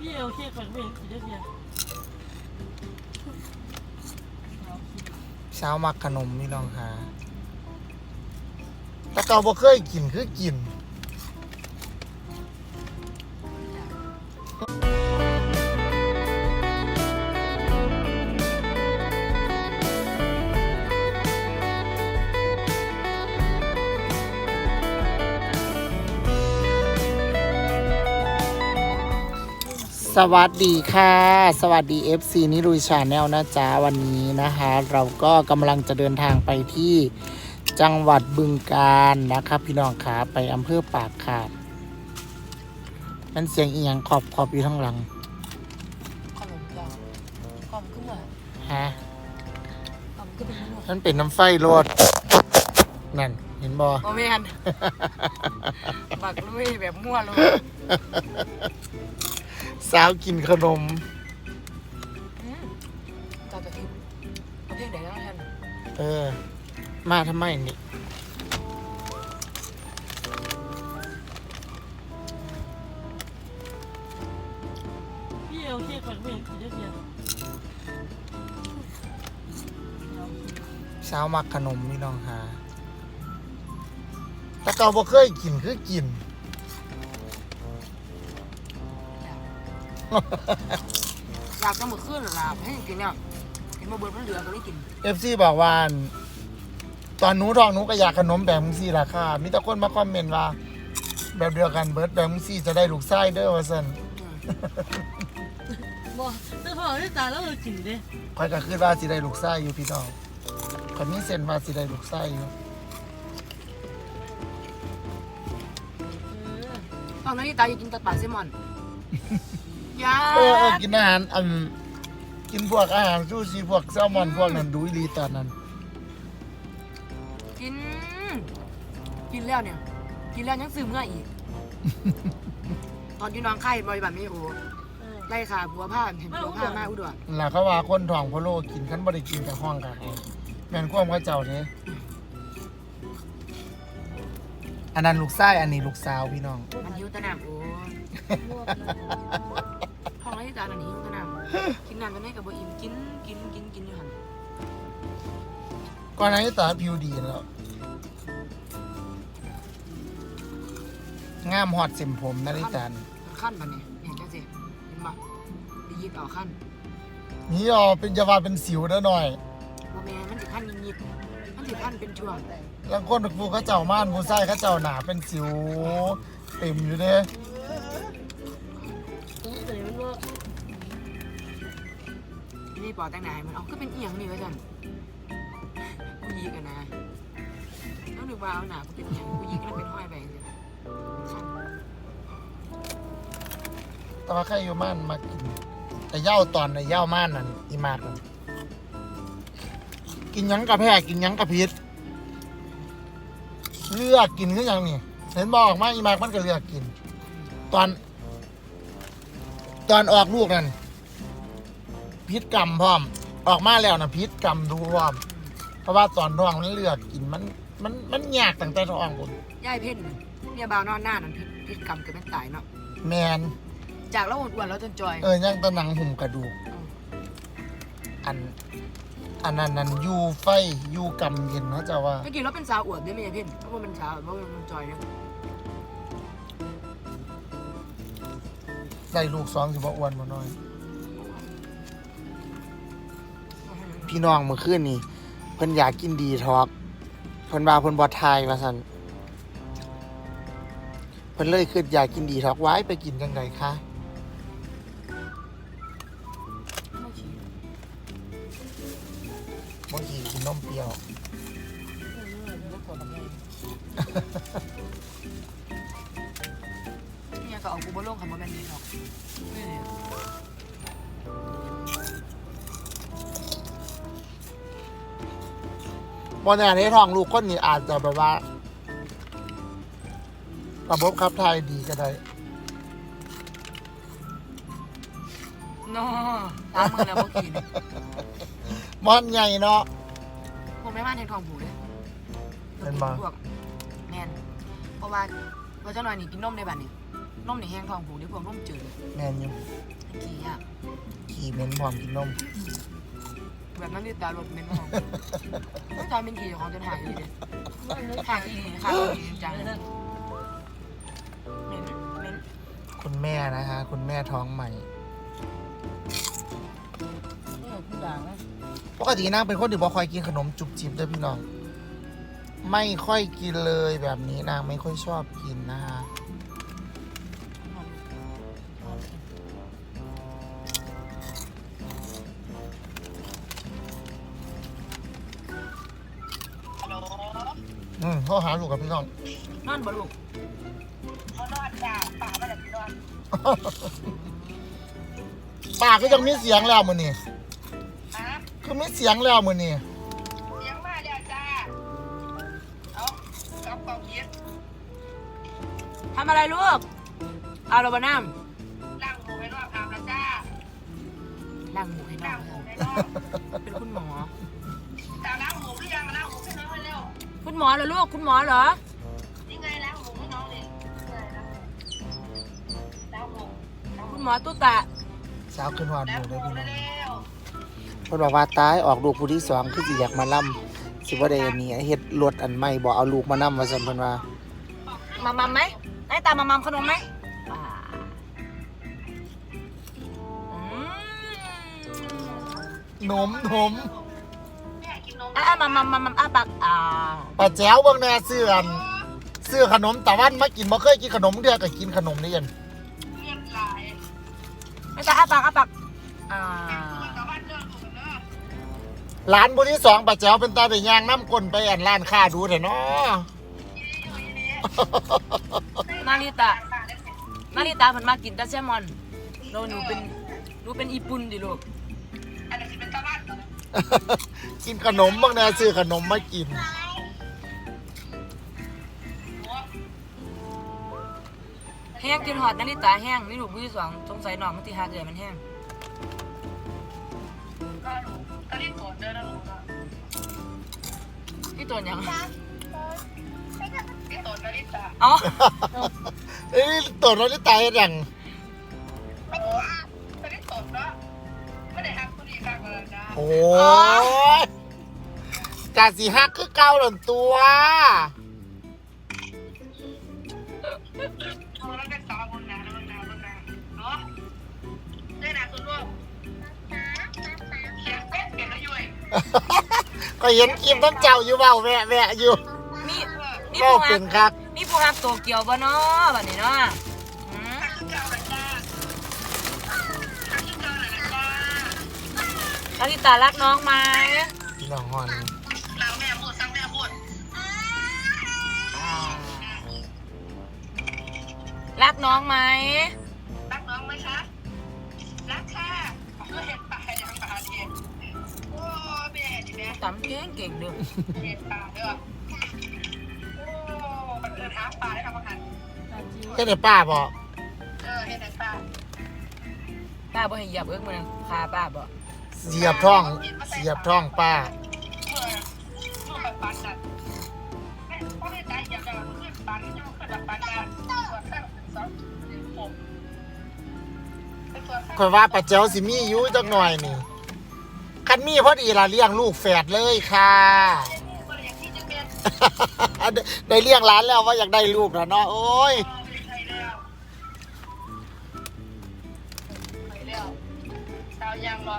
พี่เอาเค้กไปเห็นกินได้เพียงเช้ามักขนมนี่น้องหาแต่เก่าบ่เคยกินคือกิน สวัสดีค่ะ สวัสดี FC นิรุยชาแนลนะจ๊ะ วันนี้นะคะ เราก็กำลังจะเดินทางไปที่จังหวัดบึงกาฬนะครับ พี่น้องขาไปอำเภอปากขาดนั่นเสียงอีหยังขอบขอบอยู่ข้างหลังขนมยาวขอมขึ้นมาฮะขอมขึ้นเป็นหมดนั่นเป็นน้ำไฟรถนั่น เห็นบอโอเมนบักลุยแบบมั่วเลยสาวกินขนมอืมตาจะทิพย์เอาเพลงไหนแล้วท่านเออ มาทำไมนี่พี่เอาเค้กก่อนไม่เห็นกินได้เพียงเช้ามักขนมพี่น้องค่ะ แต่เก่าบ่เคยกินคือกิน อยากจะมือขึ้นหรอล่ะให้กินเนี่ยกินมาเบิร์ดมันเหลือก็ได้กินเอฟซีบอกว่าตอนหนูท้องหนูก็อยากขนมแบบมึงซี่ราคามีแต่คนมาคอมเมนต์ว่า แบบเดียวกันเบิร์ดแบบมึงซี่จะได้ลูกไส้เด้อว่าซั่นบอกแต่พอได้ตาแล้วเรากินเด้คอยก็คิดว่าสิได้ลูกไส้อยู่พี่น้องคนนี้เซ็นว่าสิได้ลูกไส้อยู่ ตอนนั้นนี่ตาอยากกินตะปาเซลมอนยาเออเออกินอาหารอันกินพวกอาหารซูชิพวกแซลมอนพวกนั้นดูอีหลีตอนนั้น กิน กินแล้วเนี่ย กินแล้วยังซื้อเมื่ออีก ตอนอยู่น้องไข่บริบัติไม่โอ้เออไล่ขาผัวผ้าเห็นผัวผ้ามาอุดรล่ะเขาว่าคนท้องพะโลกินคันบ่ได้กินกับห้องกับให้แม่นความเขาเจ้าเด้ อันนั้นลูกไส้อันนี้ลูกสาวพี่น้อง มันหิวแตะนำโอ้ห้องไอ้ตาอันนี้หิวแตะนำกินน้ำจะได้กับบ่อิ่มกินกินกินกินอยู่หันก่อนหน้านี้ตาผิวดีแล้วงามหอดเส้นผมนาฬิกาขั้นบันเนี่ยเห็นจังสิเห็นบ่ดียิบเอาขั้นนี่อ๋อเป็นจะว่าเป็นสิวเด้อหน่อย สิขั้นเป็นช่วงบางคนผู้เขาเจ้าม่านผู้ใส่เขาเจ้าหนาเป็นสิวเต็มอยู่เด้ต้องเตะมันว่านี่ปอแต่งหน้าให้มันเอาก็เป็นเอียงนี่ว่าซั่นกูยีกันนะต้องนึกว่าเอาหน้ากูเป็นเอียงกูยีกันแล้วเป็นห้อยไปจังซี่ขั้นแต่ว่าใครอยู่ม่านมากินแต่เหย่าตอนในเหย่าม่านนั่นอีมากนั่น กินหยังกระแพกกินหยังกระพิษเลือกกินคือหยังนี่เห็นบอกมาอีมากมันก็เลือกกิน ตอน ตอนออกลูกนั่นพิษกรรมพร้อม ออกมาแล้วนะพิษกรรมดูพร้อม เพราะว่าตอนท้องมันเลือกกินมัน มันมันยากตั้งแต่ท้องคนยายเพ่นเนี่ยบ่าวนอนหน้านั่นพิษพิษกรรมเกิดเป็นตายเนาะแมน จากแล้วอ้วนๆแล้วจนจอย เออยังแตะหนังหุ่มกระดูก อัน อันนั้นนั้นอยูไฟอยูกำเย็นนะเจ้าว่า เมื่อกี้เราเป็นสาวอวบด้วยไม่ใช่เพ่นเพราะว่ามันสาวเพราะว่ามันจอยเนี่ยได้ลูกสองสิบ่อ้วนบ่น้อย พี่น้องเมื่อคืนนี่เพิ่นอยากกินดีท็อกเพิ่นว่าเพิ่นบ่ทายว่าซั่นเพิ่นเลยคืออยากกินดีท็อกไว้ไปกินจังไดคะ เนี่ยก็เอากูบ่ลงคำว่าแม่นดีหรอกนี่บ่แน่ในท้องลูกคนนี้อาจจะแบบว่า ระบบขับถ่ายดีก็ได้เนาะตามมือแล้วบ่กินมันใหญ่เนาะผมไม่บ้านในทองผูเลย เป็นบ่ พวกแม่นเพราะว่าเพราะเจ้าหน่อยนี่กินนมในบ้านนี่นนมในแห้งทองผูนี่พวกนมจืดแม่นอยู่ขี้อะขี่เหม็นพร้อมกินนมแบบนั้นนี่ตาลดเม็นมองไม่ตาเป็นขี้ของจนหายอีเลยหายอีหายอีจังเหม็นเหม็นคุณแม่นะคะ คุณแม่ท้องใหม่นี่ทุกอย่างนะปกตินางเป็นคนที่บ่ค่อยกินขนมจุบจิบเด้อพี่น้อง ไม่ค่อยกินเลยแบบนี้นางไม่ค่อยชอบกินนะคะอืมพ่อหาลูกกับพี่น้องนอนบ่ลูกปากก็ยังมีเสียงแล้วมือนี่คือมีเสียงแล้วมือนี่ ทำอะไรลูก เอาเราบะน้ล่างหมูให้รอบอาบแล้วจ้าำล้างหมูให้น้ล่าองงหมูให้รอบเป็นคุณหมอตาล้างหมูหรือยังล้างหมูให้น้องเร็วคุณหมอเหรอลูก คุณหมอเหรอ นี่ไงล้างหมูให้น้องเลยล้างหมูล้างหมูคุณหมอตุ๊ตะ สาวขึ้นหวานหล้างมูหมูได้พี่น้องเร็วเพิ่นบอกว่าตายออกลูกผู้ที่สองคือสิอยากมาล่ำสิบ่ได้อันนี้เฮ็ดรถอันใหม่บ่เอาลูกมานํว่าซั่นเพิ่นว่า มามัมไหม ได้ตามมามัมขนมไหมอ่าอืมหนมหนมแม่กินนมอะอะมามัมมัมมัมอ้าปากอ่าป้าแจ๋วเบิ่งแน่ซื้ออันซื้อขนมตะวันมากินบ่เคยกินขนมเดือก็กินขนมนี่ยันเลือดไหลไม่ต้องอ้าปากอ้าปากอ่าแต่ว่าเลือดหมูเนอะร้านผู้ที่สองป้าแจ๋วเป็นตาได้ย่างน้ำก้นไปอันร้านค้าดูเถอะเนาะ นาริตะนาริตาเพิ่นมากินแต่แซลมอนโนหนูเป็นหนูเป็นญี่ปุ่นดิลูกอันนี้เป็นตะวันกินขนมบ้างแน่ซื้อขนมมากิน แห้งกินหอดนาริตาแห้งนี่ลูกมือที่สองสงสัยน้องมันที่หาเกิดมันแห้งก็รู้ก็รีบตรวจเดินแล้วรู้พี่ตัวหยังที่ ตรวจก็รีบจ้าอ๋อเอ้ยตัวน้อยที่ตายเฮ็ดหยังโอ้ก็รีบตรวจเนาะไม่ได้หักคนอีกหักเลยนะโอ้ยกาสีฮักคือเก่าหล่นตัวเอาแล้วก็ต่อบนหนาบนหนาบนหนาเนาะได้หนาคุณลูกเขียนเป็ดเปลี่ยนแล้วยุ้ยก็เห็นคลิปต้นเจ้าอยู่เบาแวะแวะอยู่ มีมีก็ผู้เป็ฮันกครับมีผู้ฮักโตเกียวบ่เนาะบัดนี้เนาะอืมหักเจ้าเลยจ้าหักเจ้าเลยนะจ้านาริตารักน้องไหมพี่น้องฮอนเราแม่พูดสั่งแม่พูดอ่ารักน้องไหมรักน้องไหมคะรักค่ะก็เห็นปากยังปากเห็นโอ้แม่ดิแม่ตำเก่งเก่งเด้อเห็นปากเด้อโอ้ มันเดินหาปลาได้ทำอาหารตาจีแค่ไหนป้าบอกเออเห็นแต่ปลาป้าบ่ให้เหยียบเอิ้กมันคาป้าบ่เสียบท้องเสียบท้องป้าเมื่อช่วงแบบปันน่ะแม่พอแม่ใจอยากจะขึ้นปันยังขึ้นแบบปันมาส่วนแค่สองผมเป็นส่วนแค่คอยว่าป้าเจ้าสิมีอยู่จักหน่อยนี่คันมีพอดีล่ะเลี้ยงลูกแฝดเลยค่ะ ได้เลี้ยงร้านแล้วว่าอยากได้ลูกแล้วเนาะโอ้ยไม่ใช่แล้วไปแล้วสาวยังรอ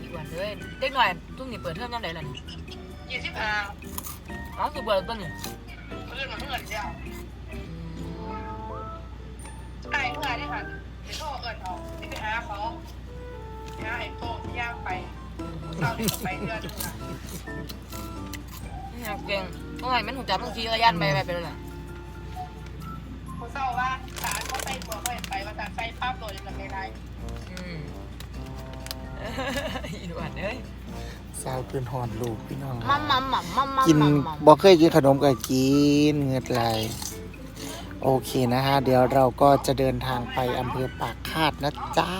อีกวันเด้อเด็กหน่อยตุ้งนี่เปิดเทอมยามใดล่ะนี่ยี่สิบห้าอ๋อสิเปิดต้นนี่เพื่อนมาเพื่อนเดียวอืมไอ้เพื่อนนี่ค่ะเดี๋ยวโทรเอิญเขาที่ไปหาเขาหาไอ้โต้ที่ย่างไปเศร้าที่ไปเดือนนึง อะนี่เก่งโอ้ยมันหูจักมันขี่จักรยานไปไปไปเลยล่ะเขาเศร้าว่าสารเขาไปตัวเขาเห็นไปว่าสารไปภาพโดดยังไงไรอืมอีกวันเด้อสาวเป็นหอนลูกพี่น้องมัมมัมมัมมัมมัมกินมัมมัมบ่เคยกินขนมก็กินเงือดไหลโอเคนะฮะ เดี๋ยวเราก็จะเดินทางไปอำเภอปากคาดนะจ๊ะ